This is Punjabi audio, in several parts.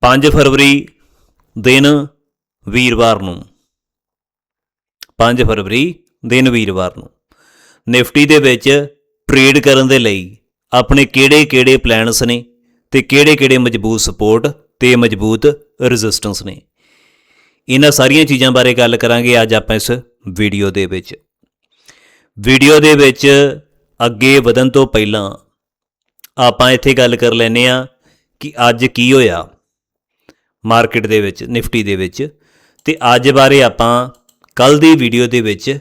5 ਫਰਵਰੀ ਦਿਨ ਵੀਰਵਾਰ ਨੂੰ। 5 ਫਰਵਰੀ ਦਿਨ ਵੀਰਵਾਰ ਨੂੰ। ਨਿਫਟੀ ਦੇ ਵਿੱਚ ਟ੍ਰੇਡ ਕਰਨ ਦੇ ਲਈ ਆਪਣੇ ਕਿਹੜੇ-ਕਿਹੜੇ ਪਲਾਨਸ ਨੇ ਤੇ ਕਿਹੜੇ-ਕਿਹੜੇ ਮਜ਼ਬੂਤ ਸਪੋਰਟ ਤੇ ਮਜ਼ਬੂਤ ਰੈਜ਼ਿਸਟੈਂਸ ਨੇ। ਇਹਨਾਂ ਸਾਰੀਆਂ ਚੀਜ਼ਾਂ ਬਾਰੇ ਗੱਲ ਕਰਾਂਗੇ ਅੱਜ ਆਪਾਂ ਇਸ ਵੀਡੀਓ ਦੇ ਵਿੱਚ। ਵੀਡੀਓ ਦੇ ਵਿੱਚ ਅੱਗੇ ਵਧਣ ਤੋਂ ਪਹਿਲਾਂ ਆਪਾਂ ਇੱਥੇ ਗੱਲ ਕਰ ਲੈਨੇ ਆ ਕਿ ਅੱਜ ਕੀ ਹੋਇਆ। ਮਾਰਕੀਟ ਦੇ ਵਿੱਚ, ਨਿਫਟੀ ਦੇ ਵਿੱਚ। ਤੇ ਅੱਜ ਬਾਰੇ ਆਪਾਂ ਕੱਲ ਦੀ ਵੀਡੀਓ ਦੇ ਵਿੱਚ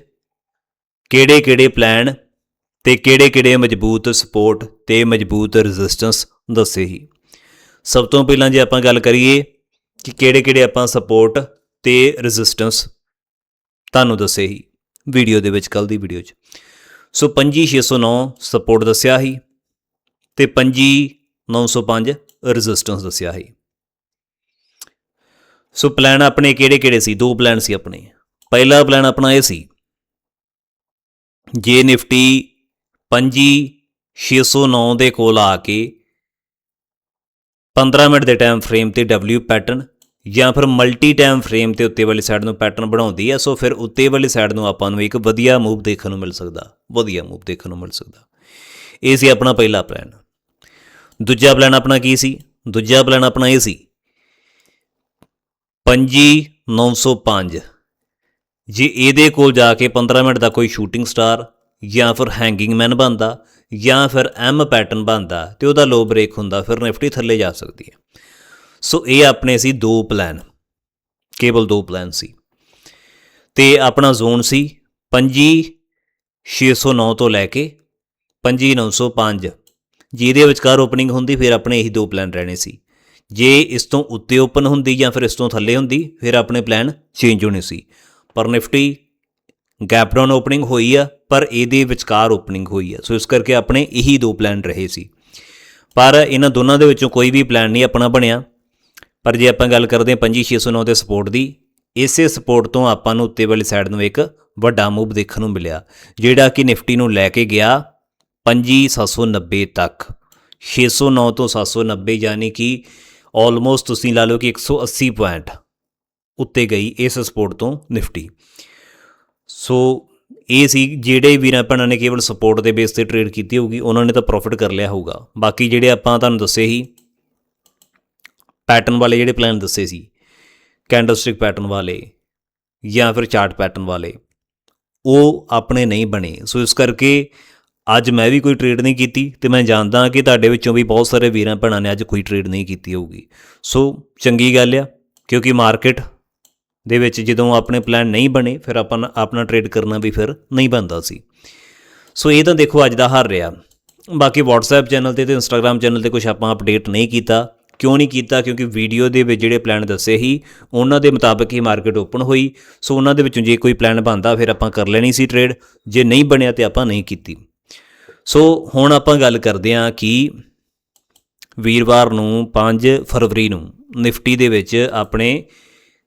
ਕਿਹੜੇ-ਕਿਹੜੇ ਪਲਾਨ ਤੇ ਕਿਹੜੇ-ਕਿਹੜੇ ਮਜ਼ਬੂਤ ਸਪੋਰਟ ਤੇ ਮਜ਼ਬੂਤ ਰੈਜ਼ਿਸਟੈਂਸ ਦੱਸੇ ਹੀ ਸਭ ਤੋਂ ਪਹਿਲਾਂ ਜੇ ਆਪਾਂ ਗੱਲ ਕਰੀਏ ਕਿ ਕਿਹੜੇ-ਕਿਹੜੇ ਆਪਾਂ ਸਪੋਰਟ ਤੇ ਰੈਜ਼ਿਸਟੈਂਸ ਤੁਹਾਨੂੰ ਦੱਸੇ ਹੀ ਵੀਡੀਓ ਦੇ ਵਿੱਚ, ਕੱਲ ਦੀ ਵੀਡੀਓ 'ਚ। ਸੋ 25609 ਸਪੋਰਟ ਦੱਸਿਆ ਹੀ ਤੇ 25905 ਰੈਜ਼ਿਸਟੈਂਸ ਦੱਸਿਆ ਸੀ। ਸੋ ਪਲਾਨ ਆਪਣੇ ਕਿਹੜੇ-ਕਿਹੜੇ ਸੀ? ਦੋ ਪਲਾਨ ਸੀ ਆਪਣੇ। ਪਹਿਲਾ ਪਲਾਨ ਆਪਣਾ ਇਹ ਸੀ, ਜੇ ਨਿਫਟੀ 25609 ਦੇ ਕੋਲ ਆ ਕੇ 15 ਮਿੰਟ ਦੇ ਟਾਈਮ ਫਰੇਮ ਤੇ W ਪੈਟਰਨ ਜਾਂ ਫਿਰ ਮਲਟੀ ਟਾਈਮ ਫਰੇਮ ਤੇ ਉੱਤੇ ਵਾਲੀ ਸਾਈਡ ਨੂੰ ਪੈਟਰਨ ਬਣਾਉਂਦੀ ਹੈ ਸੋ ਫਿਰ ਉੱਤੇ ਵਾਲੀ ਸਾਈਡ ਨੂੰ ਆਪਾਂ ਨੂੰ ਇੱਕ ਵਧੀਆ ਮੂਵ ਦੇਖਣ ਨੂੰ ਮਿਲ ਸਕਦਾ, ਵਧੀਆ ਮੂਵ ਦੇਖਣ ਨੂੰ ਮਿਲ ਸਕਦਾ। ਇਹ ਸੀ ਆਪਣਾ ਪਹਿਲਾ ਪਲਾਨ ਦੂਜਾ ਪਲਾਨ ਆਪਣਾ ਕੀ ਸੀ? ਦੂਜਾ ਪਲਾਨ ਆਪਣਾ ਇਹ ਸੀ 25905 ਜੇ ਇਹਦੇ ਕੋਲ ਜਾ ਕੇ 15 ਮਿੰਟ ਦਾ ਕੋਈ ਸ਼ੂਟਿੰਗ ਸਟਾਰ ਜਾਂ ਫਿਰ ਹੈਂਗਿੰਗ ਮੈਨ ਬਣਦਾ ਜਾਂ ਫਿਰ ਐਮ ਪੈਟਰਨ ਬਣਦਾ ਤੇ ਉਹਦਾ ਲੋ ਬ੍ਰੇਕ ਹੁੰਦਾ, ਫਿਰ ਨਿਫਟੀ ਥੱਲੇ ਜਾ ਸਕਦੀ ਹੈ। ਸੋ ਇਹ ਆਪਣੇ ਸੀ ਦੋ ਪਲਾਨ ਕੇਵਲ ਦੋ ਪਲਾਨ ਸੀ। ਤੇ ਆਪਣਾ ਜ਼ੋਨ ਸੀ 25609 ਤੋਂ ਲੈ ਕੇ 25905 ਜਿਹਦੇ ਵਿਚਕਾਰ ਓਪਨਿੰਗ ਹੁੰਦੀ, ਫਿਰ ਆਪਣੇ ਇਹੀ ਦੋ ਪਲਾਨ ਰਹਿਣੇ ਸੀ। ਜੇ ਇਸ ਤੋਂ ਉੱਤੇ ਓਪਨ ਹੁੰਦੀ ਜਾਂ ਫਿਰ ਇਸ ਤੋਂ ਥੱਲੇ ਹੁੰਦੀ, ਫਿਰ ਆਪਣੇ ਪਲਾਨ ਚੇਂਜ ਹੋਣੇ ਸੀ। ਪਰ ਨਿਫਟੀ ਗੈਪ ਡਾਊਨ ਓਪਨਿੰਗ ਹੋਈ ਆ, ਪਰ ਇਹਦੇ ਵਿਚਕਾਰ ਓਪਨਿੰਗ ਹੋਈ ਆ। ਸੋ ਇਸ ਕਰਕੇ ਆਪਣੇ ਇਹੀ ਦੋ ਪਲਾਨ ਰਹੇ ਸੀ। ਪਰ ਇਹਨਾਂ ਦੋਨਾਂ ਦੇ ਵਿੱਚੋਂ ਕੋਈ ਵੀ ਪਲਾਨ ਨਹੀਂ ਆਪਣਾ ਬਣਿਆ। ਪਰ ਜੇ ਆਪਾਂ ਗੱਲ ਕਰਦੇ ਹਾਂ 25609 ਦੇ ਸਪੋਰਟ ਦੀ, ਇਸੇ ਸਪੋਰਟ ਤੋਂ ਆਪਾਂ ਨੂੰ ਉੱਤੇ ਵਾਲੀ ਸਾਈਡ ਨੂੰ ਇੱਕ ਵੱਡਾ ਮੂਵ ਦੇਖਣ ਨੂੰ ਮਿਲਿਆ, ਜਿਹੜਾ ਕਿ ਨਿਫਟੀ ਨੂੰ ਲੈ ਕੇ ਗਿਆ 5790 ਤੱਕ। 609 ਤੋਂ 790 ਯਾਨੀ ਕਿ ਆਲਮੋਸਟ ਤੁਸੀਂ ਲਾ ਲਓ ਕਿ 180 ਪੁਆਇੰਟ ਉੱਤੇ ਗਈ ਇਸ ਸਪੋਰਟ ਤੋਂ ਨਿਫਟੀ ਸੋ ਇਹ ਸੀ ਜਿਹੜੇ ਵੀਰਾਂ ਭੈਣਾਂ ਨੇ ਕੇਵਲ ਸਪੋਰਟ ਦੇ ਬੇਸ ਤੇ ਟ੍ਰੇਡ ਕੀਤੀ ਹੋਊਗੀ, ਉਹਨਾਂ ਨੇ ਤਾਂ ਪ੍ਰੋਫਿਟ ਕਰ ਲਿਆ ਹੋਊਗਾ। ਬਾਕੀ ਜਿਹੜੇ ਆਪਾਂ ਤੁਹਾਨੂੰ ਦੱਸੇ ਸੀ ਪੈਟਰਨ ਵਾਲੇ ਜਿਹੜੇ ਪਲਾਨ ਦੱਸੇ ਸੀ ਕੈਂਡਲਸਟਿਕ ਪੈਟਰਨ ਵਾਲੇ ਜਾਂ ਫਿਰ ਚਾਰਟ ਪੈਟਰਨ ਵਾਲੇ, ਉਹ ਆਪਣੇ ਨਹੀਂ ਬਣੇ। ਸੋ ਇਸ ਕਰਕੇ ਅੱਜ ਮੈਂ ਵੀ ਕੋਈ ਟ੍ਰੇਡ ਨਹੀਂ ਕੀਤੀ ਤੇ ਮੈਂ ਜਾਣਦਾ ਕਿ ਤੁਹਾਡੇ ਵਿੱਚੋਂ ਵੀ ਬਹੁਤ ਸਾਰੇ ਵੀਰਾਂ ਭੈਣਾਂ ਨੇ ਅੱਜ ਕੋਈ ਟ੍ਰੇਡ ਨਹੀਂ ਕੀਤੀ ਹੋਊਗੀ। ਸੋ ਚੰਗੀ ਗੱਲ ਆ, ਕਿਉਂਕਿ ਮਾਰਕੀਟ ਦੇ ਵਿੱਚ ਜਦੋਂ ਆਪਣੇ ਪਲਾਨ ਨਹੀਂ ਬਣੇ, ਫਿਰ ਆਪਾਂ ਆਪਣਾ ਟ੍ਰੇਡ ਕਰਨਾ ਵੀ ਫਿਰ ਨਹੀਂ ਬਣਦਾ ਸੀ। ਸੋ ਇਹ ਤਾਂ ਦੇਖੋ ਅੱਜ ਦਾ ਹਾਰ ਰਿਹਾ। ਬਾਕੀ WhatsApp ਚੈਨਲ ਤੇ ਤੇ Instagram ਚੈਨਲ ਤੇ ਕੁਝ ਆਪਾਂ ਅਪਡੇਟ ਨਹੀਂ ਕੀਤਾ। ਕਿਉਂ ਨਹੀਂ ਕੀਤਾ? ਕਿਉਂਕਿ ਵੀਡੀਓ ਦੇ ਵਿੱਚ ਜਿਹੜੇ ਪਲਾਨ ਦੱਸੇ ਸੀ, ਉਹਨਾਂ ਦੇ ਮੁਤਾਬਕ ਹੀ ਮਾਰਕੀਟ ਓਪਨ ਹੋਈ। ਸੋ ਉਹਨਾਂ ਦੇ ਵਿੱਚੋਂ ਜੇ ਕੋਈ ਪਲਾਨ ਬਣਦਾ, ਫਿਰ ਆਪਾਂ ਕਰ ਲੈਣੀ ਸੀ ਟ੍ਰੇਡ ਜੇ ਨਹੀਂ ਬਣਿਆ ਤੇ ਆਪਾਂ ਨਹੀਂ ਕੀਤੀ। ਸੋ ਹੁਣ ਆਪਾਂ ਗੱਲ ਕਰਦੇ ਹਾਂ ਕਿ ਵੀਰਵਾਰ ਨੂੰ 5 ਫਰਵਰੀ ਨੂੰ ਨਿਫਟੀ ਦੇ ਵਿੱਚ ਆਪਣੇ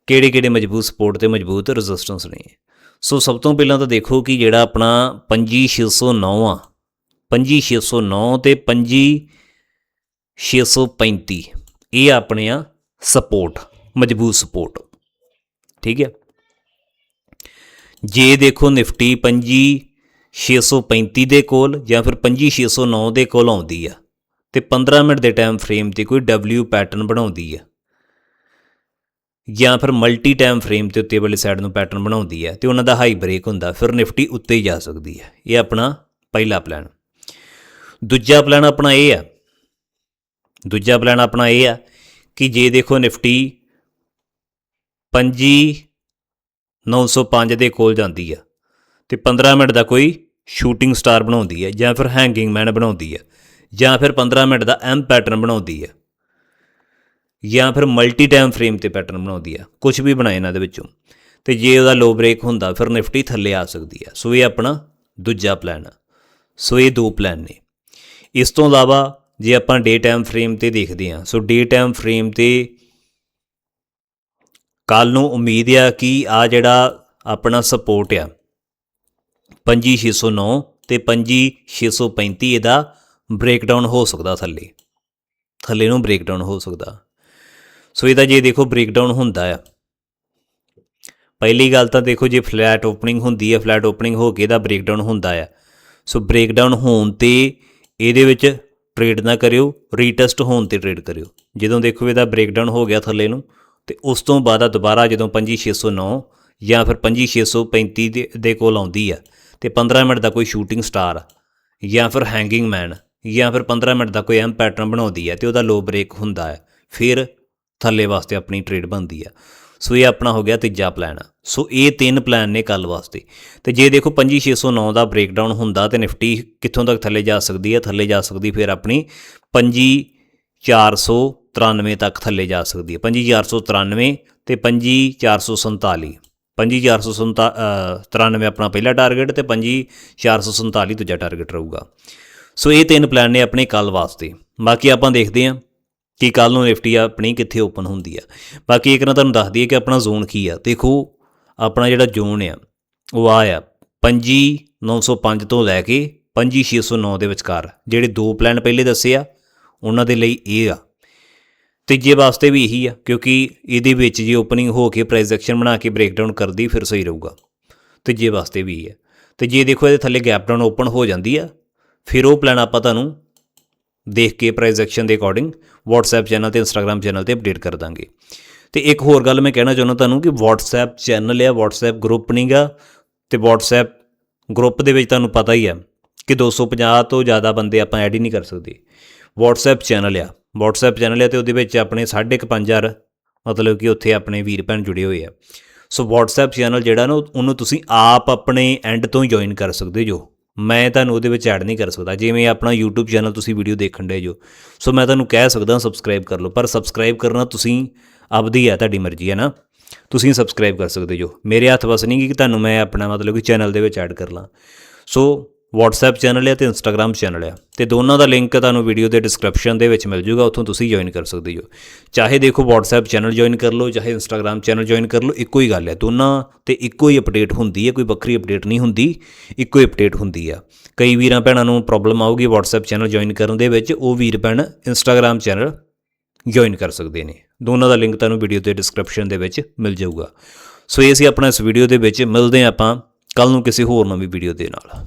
ਕਿਹੜੇ-ਕਿਹੜੇ ਮਜ਼ਬੂਤ ਸਪੋਰਟ ਤੇ ਮਜ਼ਬੂਤ ਰੈਜ਼ਿਸਟੈਂਸ ਨੇ। ਸੋ ਸਭ ਤੋਂ ਪਹਿਲਾਂ ਤਾਂ ਦੇਖੋ ਕਿ ਜਿਹੜਾ ਆਪਣਾ 25609 ਆ 25609 ਤੇ 25635 ਇਹ ਆਪਣੇ ਆ ਸਪੋਰਟ, ਮਜ਼ਬੂਤ ਸਪੋਰਟ। ਠੀਕ ਹੈ? ਜੇ ਦੇਖੋ ਨਿਫਟੀ 25635 ਦੇ ਕੋਲ ਜਾਂ ਫਿਰ 25609 ਦੇ ਕੋਲ ਆਉਂਦੀ ਆ ਤੇ 15 ਮਿੰਟ ਦੇ ਟਾਈਮ ਫਰੇਮ ਤੇ ਕੋਈ W ਪੈਟਰਨ ਬਣਾਉਂਦੀ ਆ। ਜਾਂ ਫਿਰ ਮਲਟੀ ਟਾਈਮ ਫਰੇਮ ਤੇ ਉੱਤੇ ਵਾਲੀ ਸਾਈਡ ਨੂੰ ਪੈਟਰਨ ਬਣਾਉਂਦੀ ਹੈ ਤੇ ਉਹਨਾਂ ਦਾ ਹਾਈ ਬ੍ਰੇਕ ਹੁੰਦਾ, ਫਿਰ ਨਿਫਟੀ ਉੱਤੇ ਹੀ ਜਾ ਸਕਦੀ ਹੈ ਇਹ ਆਪਣਾ ਪਹਿਲਾ ਪਲਾਨ ਦੂਜਾ ਪਲਾਨ ਆਪਣਾ ਇਹ ਆ। ਦੂਜਾ ਪਲਾਨ ਆਪਣਾ ਇਹ ਆ ਕਿ ਜੇ ਦੇਖੋ ਨਿਫਟੀ 5905 ਦੇ ਕੋਲ ਜਾਂਦੀ ਆ ਤੇ 15 ਮਿੰਟ ਦਾ ਕੋਈ ਸ਼ੂਟਿੰਗ ਸਟਾਰ ਬਣਾਉਂਦੀ ਹੈ ਜਾਂ ਫਿਰ ਹੈਂਗਿੰਗ ਮੈਨ ਬਣਾਉਂਦੀ ਹੈ ਜਾਂ ਫਿਰ 15 ਮਿੰਟ ਦਾ ਐਮ ਪੈਟਰਨ ਬਣਾਉਂਦੀ ਹੈ ਜਾਂ ਫਿਰ ਮਲਟੀ ਟਾਈਮ ਫਰੇਮ ਤੇ ਪੈਟਰਨ ਬਣਾਉਂਦੀ ਆ ਕੁਝ ਵੀ ਬਣਾਏ ਇਹਨਾਂ ਦੇ ਵਿੱਚੋਂ। ਤੇ ਜੇ ਉਹਦਾ ਲੋ ਬ੍ਰੇਕ ਹੁੰਦਾ, ਫਿਰ ਨਿਫਟੀ ਥੱਲੇ ਆ ਸਕਦੀ ਆ ਸੋ ਇਹ ਆਪਣਾ ਦੂਜਾ ਪਲਾਨ ਆ। ਸੋ ਇਹ ਦੋ ਪਲਾਨ ਨੇ। ਇਸ ਤੋਂ ਇਲਾਵਾ ਜੇ ਆਪਾਂ ਡੇ ਟਾਈਮ ਫਰੇਮ ਤੇ ਦੇਖਦੇ ਆ ਸੋ ਡੇ ਟਾਈਮ ਫਰੇਮ ਤੇ ਕੱਲ ਨੂੰ ਉਮੀਦ ਆ ਕਿ ਆ ਜਿਹੜਾ ਆਪਣਾ ਸਪੋਰਟ ਆ 25609 ਤੇ 25635 ਇਹਦਾ ਬ੍ਰੇਕਡਾਊਨ ਹੋ ਸਕਦਾ ਥੱਲੇ। ਥੱਲੇ ਨੂੰ ਬ੍ਰੇਕਡਾਊਨ ਹੋ ਸਕਦਾ। ਸੋ ਇਹਦਾ ਜੇ ਦੇਖੋ ਬ੍ਰੇਕਡਾਊਨ ਹੁੰਦਾ ਆ। ਪਹਿਲੀ ਗੱਲ ਤਾਂ ਦੇਖੋ ਜੇ ਫਲੈਟ ਓਪਨਿੰਗ ਹੁੰਦੀ ਹੈ ਫਲੈਟ ਓਪਨਿੰਗ ਹੋ ਕੇ ਇਹਦਾ ਬ੍ਰੇਕਡਾਊਨ ਹੁੰਦਾ ਆ। ਸੋ ਬ੍ਰੇਕਡਾਊਨ ਹੋਣ ਤੇ ਇਹਦੇ ਵਿੱਚ ਟ੍ਰੇਡ ਨਾ ਕਰਿਓ ਰੀਟੈਸਟ ਹੋਣ ਤੇ ਟ੍ਰੇਡ ਕਰਿਓ। ਜਦੋਂ ਦੇਖੋ ਇਹਦਾ ਬ੍ਰੇਕਡਾਊਨ ਹੋ ਗਿਆ ਥੱਲੇ ਨੂੰ, ਤੇ ਉਸ ਤੋਂ ਬਾਅਦ ਦੁਬਾਰਾ ਜਦੋਂ 25609 ਜਾਂ ਫਿਰ 25635 ਦੇ ਦੇ ਕੋਲ ਆਉਂਦੀ ਆ ਤੇ 15 ਮਿੰਟ ਦਾ ਕੋਈ ਸ਼ੂਟਿੰਗ ਸਟਾਰ ਜਾਂ ਫਿਰ ਹੈਂਗਿੰਗ ਮੈਨ ਜਾਂ ਫਿਰ 15 ਮਿੰਟ ਦਾ ਕੋਈ ਐਮ ਪੈਟਰਨ ਬਣਾਉਂਦੀ ਹੈ ਤੇ ਉਹਦਾ ਲੋ ਬ੍ਰੇਕ ਹੁੰਦਾ ਹੈ, ਫਿਰ ਥੱਲੇ ਵਾਸਤੇ ਆਪਣੀ ਟ੍ਰੇਡ ਬਣਦੀ ਆ ਸੋ ਇਹ ਆਪਣਾ ਹੋ ਗਿਆ ਤੀਜਾ ਪਲਾਨ ਸੋ ਇਹ ਤਿੰਨ ਪਲਾਨ ਨੇ ਕੱਲ ਵਾਸਤੇ। ਤੇ ਜੇ ਦੇਖੋ 25609 ਦਾ ਬ੍ਰੇਕਡਾਊਨ ਹੁੰਦਾ ਤੇ ਨਿਫਟੀ ਕਿੱਥੋਂ ਤੱਕ ਥੱਲੇ ਜਾ ਸਕਦੀ ਹੈ, ਥੱਲੇ ਜਾ ਸਕਦੀ ਫਿਰ ਆਪਣੀ 25493 ਤੱਕ ਥੱਲੇ ਜਾ ਸਕਦੀ ਹੈ। 25493 ਤੇ 25447 25493 ਆਪਣਾ ਪਹਿਲਾ ਟਾਰਗੇਟ ਤੇ 25447 ਦੂਜਾ ਟਾਰਗੇਟ ਰਹੂਗਾ। ਸੋ ਇਹ ਤਿੰਨ ਪਲਾਨ ਨੇ ਆਪਣੇ ਕੱਲ ਵਾਸਤੇ। ਬਾਕੀ ਆਪਾਂ ਦੇਖਦੇ ਹਾਂ ਕਿ ਕੱਲ ਨੂੰ ਨਿਫਟੀ ਆਪਣੀ ਕਿੱਥੇ ਓਪਨ ਹੁੰਦੀ ਆ। ਬਾਕੀ ਇੱਕ ਨਾ ਤੁਹਾਨੂੰ ਦੱਸ ਦਈਏ ਕਿ ਆਪਣਾ ਜ਼ੋਨ ਕੀ ਆ। ਦੇਖੋ, ਆਪਣਾ ਜਿਹੜਾ ਜ਼ੋਨ ਆ, ਉਹ ਆ ਆ 25905 ਤੋਂ ਲੈ ਕੇ 25609 ਦੇ ਵਿਚਕਾਰ। ਜਿਹੜੇ ਦੋ ਪਲਾਨ ਪਹਿਲੇ ਦੱਸੇ ਆ, ਉਹਨਾਂ ਦੇ ਲਈ ਇਹ ਆ। ਤੀਜੇ ਵਾਸਤੇ ਵੀ ਇਹੀ ਆ, ਕਿਉਂਕਿ ਇਹਦੇ ਵਿੱਚ ਜੇ ਓਪਨਿੰਗ ਹੋ ਕੇ ਪ੍ਰਾਈਸ ਐਕਸ਼ਨ ਬਣਾ ਕੇ ਬ੍ਰੇਕਡਾਊਨ ਕਰਦੀ, ਫਿਰ ਸਹੀ ਰਹੂਗਾ। ਤੀਜੇ ਵਾਸਤੇ ਵੀ ਇਹ ਆ। ਤੇ ਜੇ ਦੇਖੋ ਇਹਦੇ ਥੱਲੇ ਗੈਪ ਡਾਊਨ ਓਪਨ ਹੋ ਜਾਂਦੀ ਆ, ਫਿਰ ਉਹ ਪਲਾਨ ਆਪਾਂ ਤੁਹਾਨੂੰ ਦੇਖ ਕੇ ਪ੍ਰਾਈਸ ਐਕਸ਼ਨ ਦੇ ਅਕੋਰਡਿੰਗ WhatsApp ਚੈਨਲ ਤੇ Instagram ਚੈਨਲ ਤੇ ਅਪਡੇਟ ਕਰ ਦਾਂਗੇ। ਤੇ ਇੱਕ ਹੋਰ ਗੱਲ ਮੈਂ ਕਹਿਣਾ ਚਾਹੁੰਦਾ ਤੁਹਾਨੂੰ ਕਿ WhatsApp ਚੈਨਲ ਆ, WhatsApp ਗਰੁੱਪ ਨਹੀਂਗਾ ਤੇ WhatsApp ਗਰੁੱਪ ਦੇ ਵਿੱਚ ਤੁਹਾਨੂੰ ਪਤਾ ਹੀ ਆ ਕਿ 250 ਤੋਂ ਜ਼ਿਆਦਾ ਬੰਦੇ ਆਪਾਂ ਐਡ ਹੀ ਨਹੀਂ ਕਰ ਸਕਦੇ। WhatsApp ਚੈਨਲ ਆ WhatsApp ਚੈਨਲ ਆ ਤੇ ਉਹਦੇ ਵਿੱਚ ਆਪਣੇ 5.5000 ਮਤਲਬ ਕਿ ਉੱਥੇ ਆਪਣੇ ਵੀਰ ਭੈਣ ਜੁੜੇ ਹੋਏ ਆ। ਸੋ WhatsApp ਚੈਨਲ ਜਿਹੜਾ ਨਾ, ਉਹਨੂੰ ਤੁਸੀਂ ਆਪ ਆਪਣੇ ਐਂਡ ਤੋਂ ਹੀ ਜੁਆਇਨ ਕਰ ਸਕਦੇ ਜੋ। ਮੈਂ ਤੁਹਾਨੂੰ ਉਹਦੇ ਵਿੱਚ ਐਡ ਨਹੀਂ ਕਰ ਸਕਦਾ। ਜਿਵੇਂ ਆਪਣਾ YouTube ਚੈਨਲ ਤੁਸੀਂ ਵੀਡੀਓ ਦੇਖਣ ਦੇ ਜੋ। ਸੋ ਮੈਂ ਤੁਹਾਨੂੰ ਕਹਿ ਸਕਦਾ ਸਬਸਕ੍ਰਾਈਬ ਕਰ ਲਓ, ਪਰ ਸਬਸਕ੍ਰਾਈਬ ਕਰਨਾ ਤੁਸੀਂ ਆਪਦੀ ਹੈ ਤੁਹਾਡੀ ਮਰਜ਼ੀ ਹੈ ਨਾ। ਤੁਸੀਂ ਸਬਸਕ੍ਰਾਈਬ ਕਰ ਸਕਦੇ ਜੋ। ਮੇਰੇ ਹੱਥ ਵਸ ਨਹੀਂ ਕਿ ਤੁਹਾਨੂੰ ਮੈਂ ਆਪਣਾ ਮਤਲਬ ਕਿ ਚੈਨਲ ਦੇ ਵਿੱਚ ਐਡ ਕਰ ਲਾਂ। ਸੋ WhatsApp ਚੈਨਲ ਹੈ ਤੇ Instagram ਚੈਨਲ ਹੈ ਤੇ ਦੋਨਾਂ ਦਾ ਲਿੰਕ ਤੁਹਾਨੂੰ ਵੀਡੀਓ ਦੇ ਡਿਸਕ੍ਰਿਪਸ਼ਨ ਦੇ ਵਿੱਚ ਮਿਲ ਜੂਗਾ, ਉੱਥੋਂ ਤੁਸੀਂ ਜੁਆਇਨ ਕਰ ਸਕਦੇ ਹੋ। ਚਾਹੇ ਦੇਖੋ WhatsApp ਚੈਨਲ ਜੁਆਇਨ ਕਰ ਲਓ, ਚਾਹੇ Instagram ਚੈਨਲ ਜੁਆਇਨ ਕਰ ਲਓ, ਇੱਕੋ ਹੀ ਗੱਲ ਹੈ ਦੋਨਾਂ ਤੇ ਇੱਕੋ ਹੀ ਅਪਡੇਟ ਹੁੰਦੀ ਹੈ ਕੋਈ ਵੱਖਰੀ ਅਪਡੇਟ ਨਹੀਂ ਹੁੰਦੀ, ਇੱਕੋ ਹੀ ਅਪਡੇਟ ਹੁੰਦੀ ਆ। ਕਈ ਵੀਰਾਂ ਭੈਣਾਂ ਨੂੰ ਪ੍ਰੋਬਲਮ ਆਊਗੀ WhatsApp ਚੈਨਲ ਜੁਆਇਨ ਕਰਨ ਦੇ ਵਿੱਚ, ਉਹ ਵੀਰ ਭੈਣ Instagram ਚੈਨਲ ਜੁਆਇਨ ਕਰ ਸਕਦੇ ਨੇ। ਦੋਨਾਂ ਦਾ ਲਿੰਕ ਤੁਹਾਨੂੰ ਵੀਡੀਓ ਦੇ ਡਿਸਕ੍ਰਿਪਸ਼ਨ ਦੇ ਵਿੱਚ ਮਿਲ ਜਾਊਗਾ। ਸੋ ਇਹ ਸੀ ਆਪਣਾ ਇਸ ਵੀਡੀਓ ਦੇ ਵਿੱਚ, ਮਿਲਦੇ ਹਾਂ ਆਪਾਂ ਕੱਲ ਨੂੰ ਕਿਸੇ ਹੋਰ ਨਵੀਂ ਵੀਡੀਓ ਦੇ ਨਾਲ।